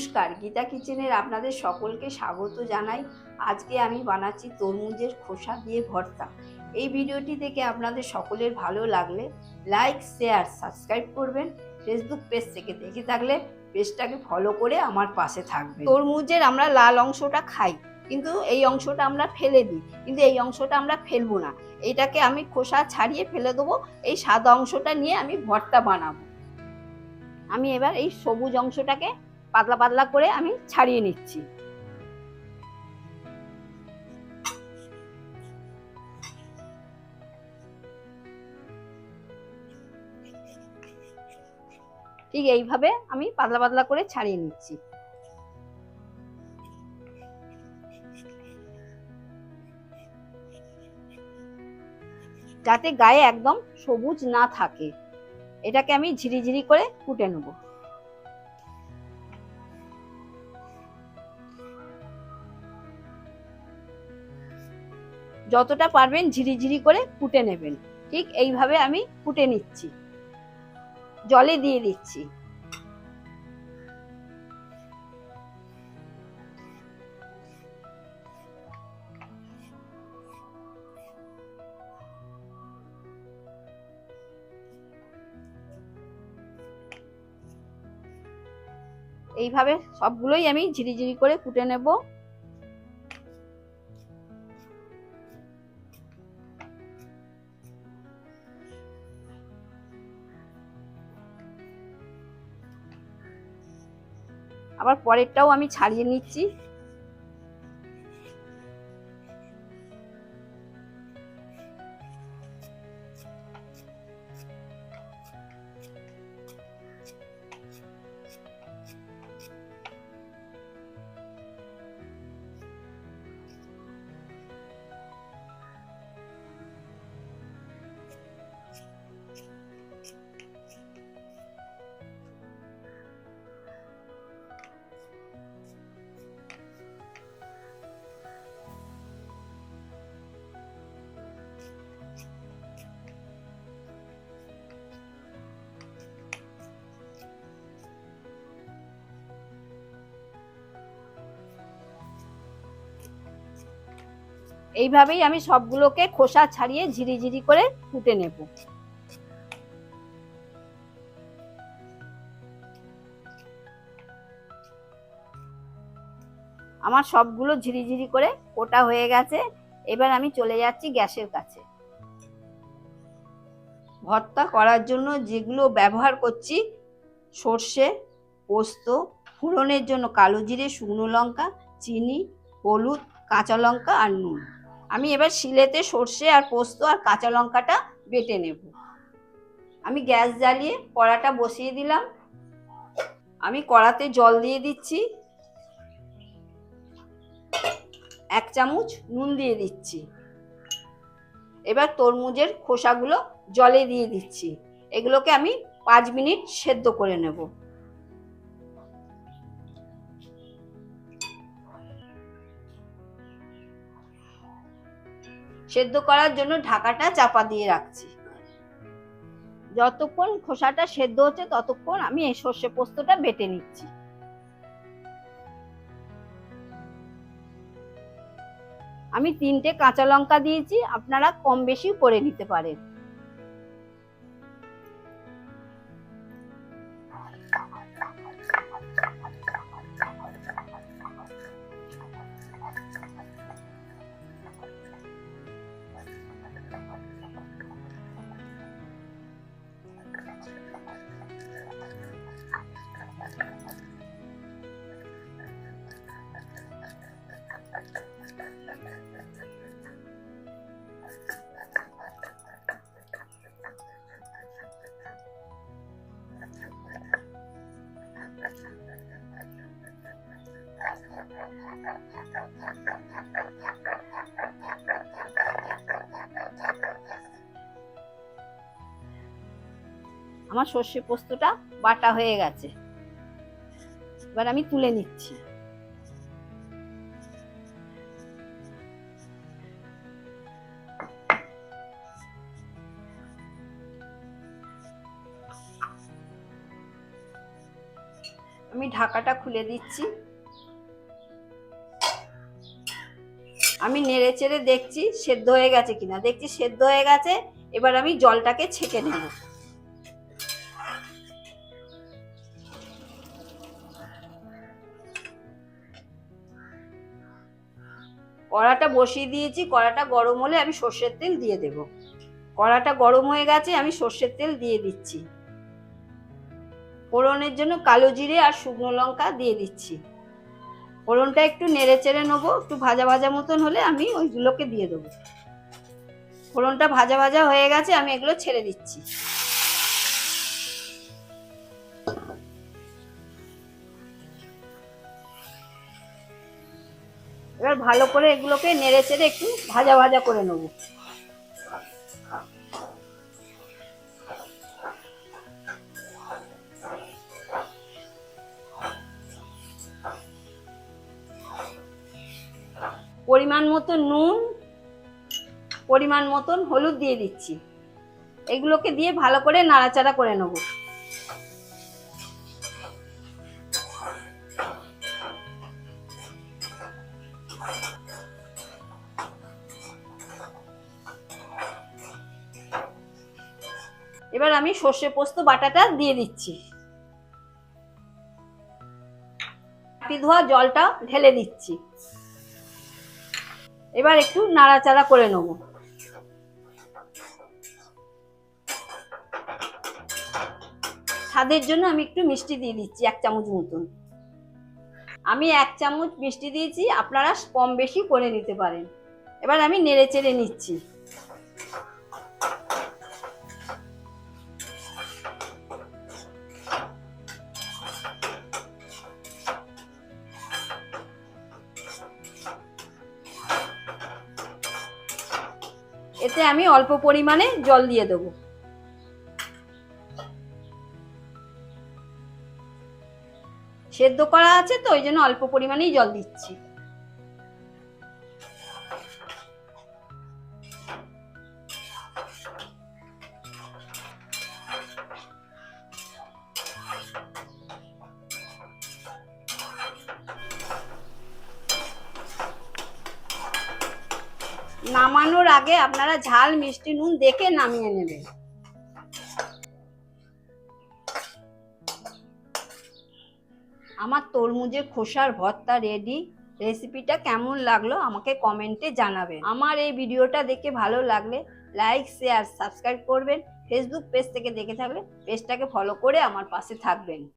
নমস্কার, গীতা কিচেনের আপনাদের সকলকে স্বাগত জানাই। আজকে আমি বানাচ্ছি তরমুজের খোসা দিয়ে ভর্তা। এই ভিডিওটি দেখে আপনাদের সকলের ভালো লাগলে লাইক, শেয়ার, সাবস্ক্রাইব করবেন। ফেসবুক পেজ থেকে দেখে থাকলে পেজটাকে ফলো করে আমার পাশে থাকবে তরমুজের আমরা লাল অংশটা খাই, কিন্তু এই অংশটা আমরা ফেলে দিই, কিন্তু এই অংশটা আমরা ফেলব না। এটাকে আমি খোসা ছাড়িয়ে ফেলে দেবো, এই সাদা অংশটা নিয়ে আমি ভর্তা বানাবো। আমি এবার এই সবুজ অংশটাকে পাতলা পাতলা করে আমি ছাড়িয়ে নিচ্ছি। ঠিক এইভাবে আমি পাতলা পাতলা করে ছাড়িয়ে নিচ্ছি। যাতে গায়ে একদম সবুজ না থাকে। এটাকে আমি ঝিরিঝিরি করে কুটে নেব। যতটা পারবেন ঝিরিঝিরি করে কুটে নেবেন। ঠিক এইভাবে আমি কুটে নিচ্ছি। জলে দিয়ে দিচ্ছি। এইভাবে সবগুলোই আমি ঝিরিঝিরি করে কুটে নেব। আবার পরেরটাও আমি ছাড়িয়ে নিচ্ছি। এইভাবেই আমি সবগুলোকে খোসা ছাড়িয়ে ঝিরিঝিরি করে কুটে নেব। আমার সবগুলো ঝিরিঝিরি করে কোটা হয়ে গেছে। এবার আমি চলে যাচ্ছি গ্যাসের কাছে। ভর্তা করার জন্য যেগুলো ব্যবহার করছি, সর্ষে, পোস্ত, ফোড়নের জন্য কালো জিরে, শুকনো লঙ্কা, চিনি, হলুদ, কাঁচা লঙ্কা আর নুন। আমি এবার শিলেতে সর্ষে আর পোস্ত আর কাঁচা লঙ্কাটা বেটে নেব। আমি গ্যাস জ্বালিয়ে কড়াটা বসিয়ে দিলাম। আমি কড়াতে জল দিয়ে দিচ্ছি। এক চামচ নুন দিয়ে দিচ্ছি। এবার তরমুজের খোসাগুলো জলে দিয়ে দিচ্ছি। এগুলোকে আমি পাঁচ মিনিট সেদ্ধ করে নেব। সেদ্ধ করার জন্য ঢাকাটা চাপা দিয়ে রাখছি। যতক্ষণ খোসাটা সেদ্ধ হচ্ছে ততক্ষণ আমি এই সর্ষে পোস্তটা বেটে নিচ্ছি। আমি তিনটে কাঁচা লঙ্কা দিয়েছি, আপনারা কম বেশি করে নিতে পারেন। আমার সর্ষে পোস্তটা বাটা হয়ে গেছে। এবার আমি তুলে নিচ্ছি। আমি ঢাকাটা খুলে দিচ্ছি। আমি নেড়ে চেড়ে দেখছি সেদ্ধ হয়ে গেছে কিনা। দেখছি সেদ্ধ হয়ে গেছে, এবার আমি জলটাকে ছেঁকে নেব। কড়াটা বসিয়ে দিয়েছি, কড়াটা গরম হলে আমি সর্ষের তেল দিয়ে দেব। কড়াটা গরম হয়ে গেছে, আমি সর্ষের তেল দিয়ে দিচ্ছি। ফোড়নের জন্য কালো জিরে আর শুকনো লঙ্কা দিয়ে দিচ্ছি। ফোড়নটা একটু নেড়ে চেড়ে নেব, একটু ভাজা ভাজা মতন হলে আমি ওইগুলোকে দিয়ে দেবো। ফোড়নটা ভাজা ভাজা হয়ে গেছে, আমি এগুলো ছেড়ে দিচ্ছি। এবার ভালো করে এগুলোকে নেড়ে চেড়ে একটু ভাজা ভাজা করে নেব। পরিমাণ মতো নুন, পরিমাণ মতন হলুদ দিয়ে দিচ্ছি। এগুলোকে দিয়ে ভালো করে নাড়াচাড়া করে নেব। এবার আমি সর্ষে পোস্ত, বাটাটা দিয়ে দিচ্ছি। ধোয়া জলটা ঢেলে দিচ্ছি। এবার একটু নাড়াচাড়া করে নেব। স্বাদের জন্য আমি একটু মিষ্টি দিয়ে দিচ্ছি, এক চামচ মতন। আমি এক চামচ মিষ্টি দিয়েছি, আপনারা কম বেশি করে নিতে পারেন। এবার আমি নেড়ে চেড়ে নিচ্ছি। এতে আমি অল্প পরিমাণে জল দিয়ে দেবো। সেদ্ধ করা আছে তো, ওই জন্য অল্প পরিমাণেই জল দিচ্ছি। নামানোর আগে আপনারা ঝাল, মিষ্টি, নুন দেখে নামিয়ে নেবেন। আমার তরমুজের খোসার ভর্তা রেডি রেসিপিটা কেমন লাগল আমাকে কমেন্টে জানাবেন। আমার এই ভিডিওটা দেখে ভালো লাগলে লাইক শেয়ার সাবস্ক্রাইব করবেন। ফেসবুক পেজ থেকে দেখে থাকলে পেজটাকে ফলো করে আমার পাশে থাকবেন।